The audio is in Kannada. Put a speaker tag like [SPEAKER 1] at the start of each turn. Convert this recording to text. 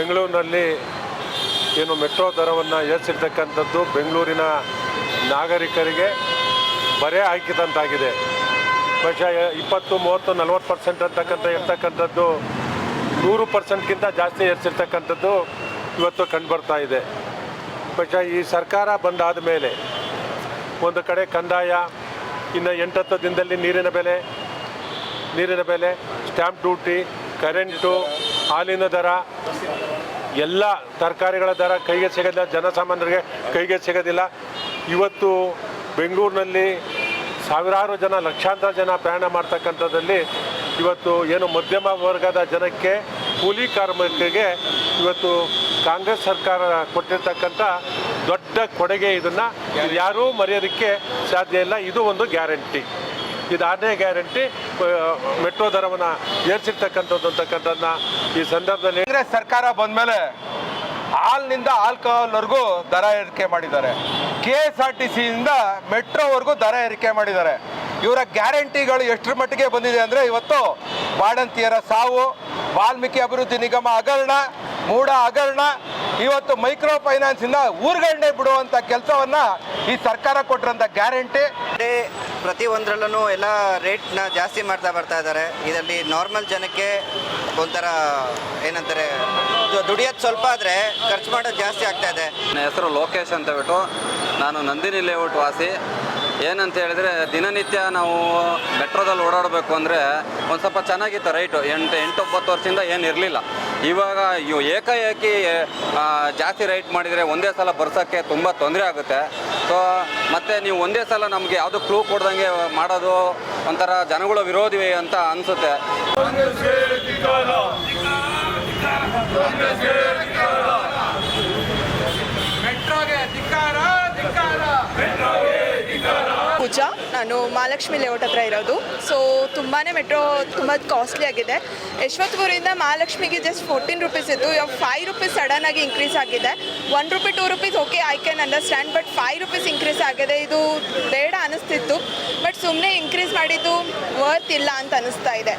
[SPEAKER 1] ಬೆಂಗಳೂರಿನಲ್ಲಿ ಏನು ಮೆಟ್ರೋ ದರವನ್ನು ಏರಿಸಿರ್ತಕ್ಕಂಥದ್ದು ಬೆಂಗಳೂರಿನ ನಾಗರಿಕರಿಗೆ ಬರೆ ಹಾಕಿದಂತಾಗಿದೆ. ಬಹುಶಃ ಇಪ್ಪತ್ತು, ಮೂವತ್ತು, ನಲ್ವತ್ತು ಪರ್ಸೆಂಟ್ ಅಂತಕ್ಕಂಥ ಇರ್ತಕ್ಕಂಥದ್ದು ನೂರು ಪರ್ಸೆಂಟ್ಗಿಂತ ಜಾಸ್ತಿ ಏರಿಸಿರ್ತಕ್ಕಂಥದ್ದು ಇವತ್ತು ಕಂಡುಬರ್ತಾ ಇದೆ. ಬಹುಶಃ ಈ ಸರ್ಕಾರ ಬಂದಾದ ಮೇಲೆ ಒಂದು ಕಡೆ ಕಂದಾಯ, ಇನ್ನು ಎಂಟತ್ತು ದಿನದಲ್ಲಿ ನೀರಿನ ಬೆಲೆ ನೀರಿನ ಬೆಲೆ, ಸ್ಟ್ಯಾಂಪ್ ಡ್ಯೂಟಿ, ಕರೆಂಟು ಹಾಲಿನ ದರ, ಎಲ್ಲ ತರಕಾರಿಗಳ ದರ ಕೈಗೆ ಸಿಗೋದಿಲ್ಲ, ಜನಸಾಮಾನ್ಯರಿಗೆ ಕೈಗೆ ಸಿಗೋದಿಲ್ಲ. ಇವತ್ತು ಬೆಂಗಳೂರಿನಲ್ಲಿ ಸಾವಿರಾರು ಜನ, ಲಕ್ಷಾಂತರ ಜನ ಪ್ರಯಾಣ ಮಾಡ್ತಕ್ಕಂಥದ್ದಲ್ಲಿ ಇವತ್ತು ಏನು ಮಧ್ಯಮ ವರ್ಗದ ಜನಕ್ಕೆ, ಕೂಲಿ ಕಾರ್ಮಿಕರಿಗೆ ಇವತ್ತು ಕಾಂಗ್ರೆಸ್ ಸರ್ಕಾರ ಕೊಟ್ಟಿರ್ತಕ್ಕಂಥ ದೊಡ್ಡ ಕೊಡುಗೆ ಇದನ್ನು ಯಾರೂ ಮರೆಯೋದಕ್ಕೆ ಸಾಧ್ಯ ಇಲ್ಲ. ಇದು ಒಂದು ಗ್ಯಾರಂಟಿ. ಇದು ಆರನೇ ಗ್ಯಾರಂಟಿ ಮೆಟ್ರೋ ದರವನ್ನು ಏರಿಸಿರ್ತಕ್ಕಂಥದ್ದು ಅಂತಕ್ಕಂಥದ್ದನ್ನ ಈ ಸಂದರ್ಭದಲ್ಲಿ
[SPEAKER 2] ಕಾಂಗ್ರೆಸ್ ಸರ್ಕಾರ ಬಂದ್ಮೇಲೆ ಹಾಲ್ನಿಂದ ಆಲ್ಕೋಹಾಲ್ವರೆಗೂ ದರ ಏರಿಕೆ ಮಾಡಿದ್ದಾರೆ. ಕೆ ಎಸ್ ಆರ್ ಟಿ ಸಿಯಿಂದ ಮೆಟ್ರೋವರೆಗೂ ದರ ಏರಿಕೆ ಮಾಡಿದ್ದಾರೆ. ಇವರ ಗ್ಯಾರಂಟಿಗಳು ಎಷ್ಟರ ಮಟ್ಟಿಗೆ ಬಂದಿದೆ ಅಂದರೆ ಇವತ್ತು ಬಾಣಂತಿಯರ ಸಾವು, ವಾಲ್ಮೀಕಿ ಅಭಿವೃದ್ಧಿ ನಿಗಮ ಹಗರಣ ಮೂಡ ಹಗರಣ ಇವತ್ತು ಮೈಕ್ರೋ ಫೈನಾನ್ಸಿಂದ ಊರುಗಳನ್ನೇ ಬಿಡುವಂತ ಕೆಲಸವನ್ನ ಈ ಸರ್ಕಾರ ಕೊಟ್ಟಿರೋಂಥ ಗ್ಯಾರಂಟಿ.
[SPEAKER 3] ಡೇ ಪ್ರತಿ ಒಂದರಲ್ಲೂ ಎಲ್ಲ ರೇಟ್ನ ಜಾಸ್ತಿ ಮಾಡ್ತಾ ಬರ್ತಾ ಇದ್ದಾರೆ. ಇದರಲ್ಲಿ ನಾರ್ಮಲ್ ಜನಕ್ಕೆ ಒಂಥರ ಏನಂತಾರೆ ದುಡಿಯೋದು ಸ್ವಲ್ಪ ಆದರೆ ಖರ್ಚು ಮಾಡೋದು ಜಾಸ್ತಿ ಆಗ್ತಾ ಇದೆ.
[SPEAKER 4] ನನ್ನ ಹೆಸರು ಲೋಕೇಶ್ ಅಂತ ಬಿಟ್ಟು ನಾನು ನಂದಿನಿ ಲೇಔಟ್ ವಾಸಿ. ಏನಂತ ಹೇಳಿದ್ರೆ ದಿನನಿತ್ಯ ನಾವು ಮೆಟ್ರೋದಲ್ಲಿ ಓಡಾಡಬೇಕು ಅಂದರೆ ಒಂದು ಸ್ವಲ್ಪ ಚೆನ್ನಾಗಿತ್ತು ರೈಟು. ಎಂಟು ಎಂಟು ಒಂಬತ್ತು ವರ್ಷದಿಂದ ಏನು ಇರಲಿಲ್ಲ. ಇವಾಗ ಇವು ಏಕಾಏಕಿ ಜಾಸ್ತಿ ರೈಟ್ ಮಾಡಿದರೆ ಒಂದೇ ಸಲ ಬರ್ಸೋಕ್ಕೆ ತುಂಬ ತೊಂದರೆ ಆಗುತ್ತೆ. ಸೊ ಮತ್ತು ನೀವು ಒಂದೇ ಸಲ ನಮಗೆ ಯಾವುದು ಕ್ಲೂ ಕೊಡ್ದಂಗೆ ಮಾಡೋದು ಒಂಥರ ಜನಗಳ ವಿರೋಧಿ ಅಂತ ಅನಿಸುತ್ತೆ.
[SPEAKER 5] ನಾನು ಮಹಾಲಕ್ಷ್ಮಿ ಲೇಔಟ್ ಹತ್ರ ಇರೋದು. ಸೊ ತುಂಬಾ ಮೆಟ್ರೋ ತುಂಬ ಕಾಸ್ಟ್ಲಿ ಆಗಿದೆ. ಯಶವಂತಪುರದಿಂದ ಮಹಾಲಕ್ಷ್ಮಿಗೆ ಜಸ್ಟ್ ಫೋರ್ಟೀನ್ ರುಪೀಸ್ ಇತ್ತು. ಇವಾಗ ಫೈವ್ ರುಪೀಸ್ ಆಗಿ ಇನ್ಕ್ರೀಸ್ ಆಗಿದೆ. One rupee two rupees okay I can understand but five rupees increase ಆಗಿದೆ. ಇದು ಬೇಡ ಅನಿಸ್ತಿತ್ತು. ಬಟ್ ಸುಮ್ಮನೆ ಇನ್ಕ್ರೀಸ್ ಮಾಡಿದ್ದು ವರ್ತ್ ಇಲ್ಲ ಅಂತ ಅನಿಸ್ತಾ ಇದೆ.